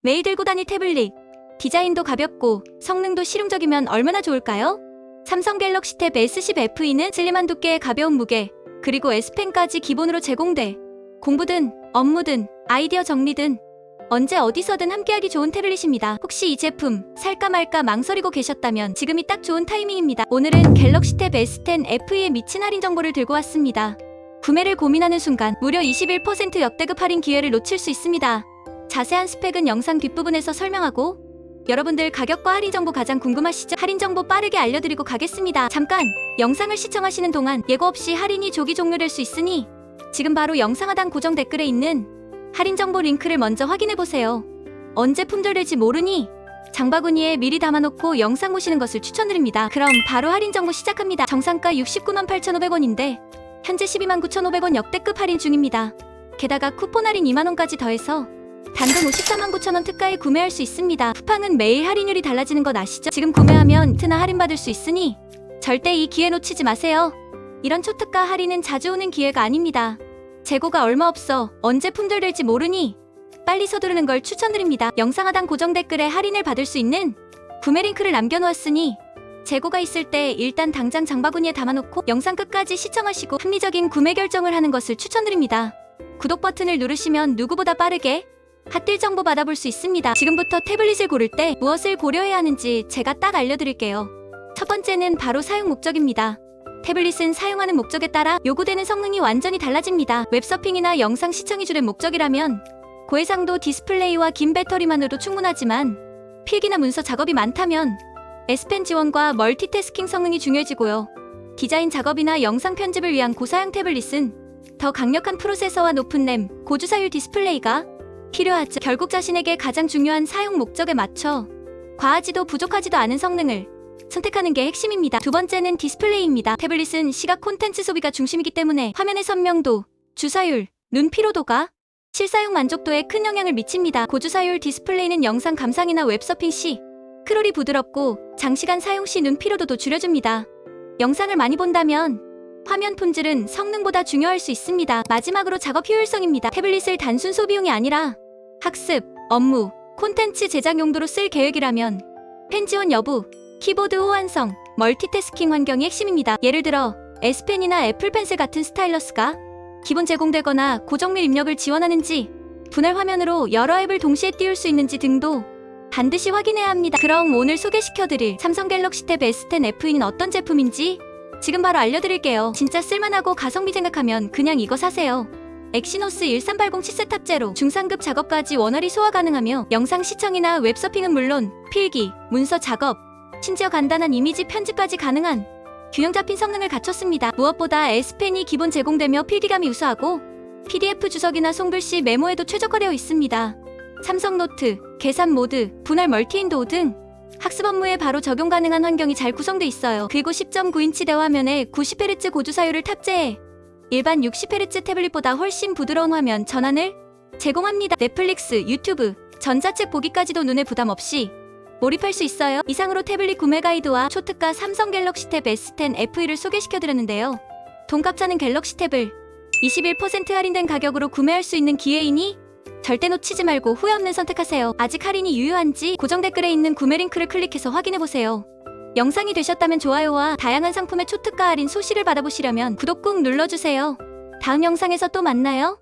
매일 들고 다닐 태블릿. 디자인도 가볍고 성능도 실용적이면 얼마나 좋을까요? 삼성 갤럭시 탭 S10 FE는 슬림한 두께의 가벼운 무게, 그리고 S펜까지 기본으로 제공돼 공부든 업무든 아이디어 정리든 언제 어디서든 함께하기 좋은 태블릿입니다. 혹시 이 제품 살까 말까 망설이고 계셨다면 지금이 딱 좋은 타이밍입니다. 오늘은 갤럭시 탭 S10 FE의 미친 할인 정보를 들고 왔습니다. 구매를 고민하는 순간 무려 21% 역대급 할인 기회를 놓칠 수 있습니다. 자세한 스펙은 영상 뒷부분에서 설명하고 여러분들 가격과 할인 정보 가장 궁금하시죠? 할인 정보 빠르게 알려드리고 가겠습니다. 잠깐 영상을 시청하시는 동안 예고 없이 할인이 조기 종료될 수 있으니 지금 바로 영상 하단 고정 댓글에 있는 할인 정보 링크를 먼저 확인해 보세요. 언제 품절될지 모르니 장바구니에 미리 담아놓고 영상 보시는 것을 추천드립니다. 그럼 바로 할인 정보 시작합니다. 정상가 69만 8,500원인데 현재 12만 9,500원 역대급 할인 중입니다. 게다가 쿠폰 할인 2만원까지 더해서 단돈 54만 9천 원 특가에 구매할 수 있습니다. 쿠팡은 매일 할인율이 달라지는 건 아시죠? 지금 구매하면 트나 할인받을 수 있으니 절대 이 기회 놓치지 마세요. 이런 초특가 할인은 자주 오는 기회가 아닙니다. 재고가 얼마 없어 언제 품절될지 모르니 빨리 서두르는 걸 추천드립니다. 영상 하단 고정 댓글에 할인을 받을 수 있는 구매 링크를 남겨놓았으니 재고가 있을 때 일단 당장 장바구니에 담아놓고 영상 끝까지 시청하시고 합리적인 구매 결정을 하는 것을 추천드립니다. 구독 버튼을 누르시면 누구보다 빠르게 핫딜 정보 받아볼 수 있습니다. 지금부터 태블릿을 고를 때 무엇을 고려해야 하는지 제가 딱 알려드릴게요. 첫 번째는 바로 사용 목적입니다. 태블릿은 사용하는 목적에 따라 요구되는 성능이 완전히 달라집니다. 웹서핑이나 영상 시청이 주된 목적이라면 고해상도 디스플레이와 긴 배터리만으로도 충분하지만 필기나 문서 작업이 많다면 S펜 지원과 멀티태스킹 성능이 중요해지고요. 디자인 작업이나 영상 편집을 위한 고사양 태블릿은 더 강력한 프로세서와 높은 램, 고주사율 디스플레이가 필요하죠. 결국 자신에게 가장 중요한 사용 목적에 맞춰 과하지도 부족하지도 않은 성능을 선택하는 게 핵심입니다. 두 번째는 디스플레이입니다. 태블릿은 시각 콘텐츠 소비가 중심이기 때문에 화면의 선명도, 주사율, 눈 피로도가 실사용 만족도에 큰 영향을 미칩니다. 고주사율 디스플레이는 영상 감상이나 웹서핑 시 크롤이 부드럽고 장시간 사용 시 눈 피로도도 줄여줍니다. 영상을 많이 본다면 화면 품질은 성능보다 중요할 수 있습니다. 마지막으로 작업 효율성입니다. 태블릿을 단순 소비용이 아니라 학습, 업무, 콘텐츠 제작 용도로 쓸 계획이라면 펜 지원 여부, 키보드 호환성, 멀티태스킹 환경이 핵심입니다. 예를 들어 S펜이나 애플 펜슬 같은 스타일러스가 기본 제공되거나 고정밀 입력을 지원하는지 분할 화면으로 여러 앱을 동시에 띄울 수 있는지 등도 반드시 확인해야 합니다. 그럼 오늘 소개시켜드릴 삼성 갤럭시 탭 S10 FE는 어떤 제품인지 지금 바로 알려드릴게요. 진짜 쓸만하고 가성비 생각하면 그냥 이거 사세요. 엑시노스 1380 칩셋 탑재로 중상급 작업까지 원활히 소화 가능하며 영상 시청이나 웹서핑은 물론 필기, 문서 작업, 심지어 간단한 이미지 편집까지 가능한 균형 잡힌 성능을 갖췄습니다. 무엇보다 S펜이 기본 제공되며 필기감이 우수하고 PDF 주석이나 손글씨 메모에도 최적화되어 있습니다. 삼성 노트, 계산 모드, 분할 멀티윈도우 등 학습 업무에 바로 적용 가능한 환경이 잘 구성돼 있어요. 그리고 10.9인치 대화면에 90Hz 고주 사율을 탑재해 일반 60Hz 태블릿보다 훨씬 부드러운 화면 전환을 제공합니다. 넷플릭스, 유튜브, 전자책 보기까지도 눈에 부담 없이 몰입할 수 있어요. 이상으로 태블릿 구매 가이드와 초특가 삼성 갤럭시 탭 S10 FE를 소개시켜드렸는데요. 돈값 차는 갤럭시 탭을 21% 할인된 가격으로 구매할 수 있는 기회이니 절대 놓치지 말고 후회 없는 선택하세요. 아직 할인이 유효한지 고정 댓글에 있는 구매 링크를 클릭해서 확인해보세요. 영상이 되셨다면 좋아요와 다양한 상품의 초특가 할인 소식을 받아보시려면 구독 꾹 눌러주세요. 다음 영상에서 또 만나요.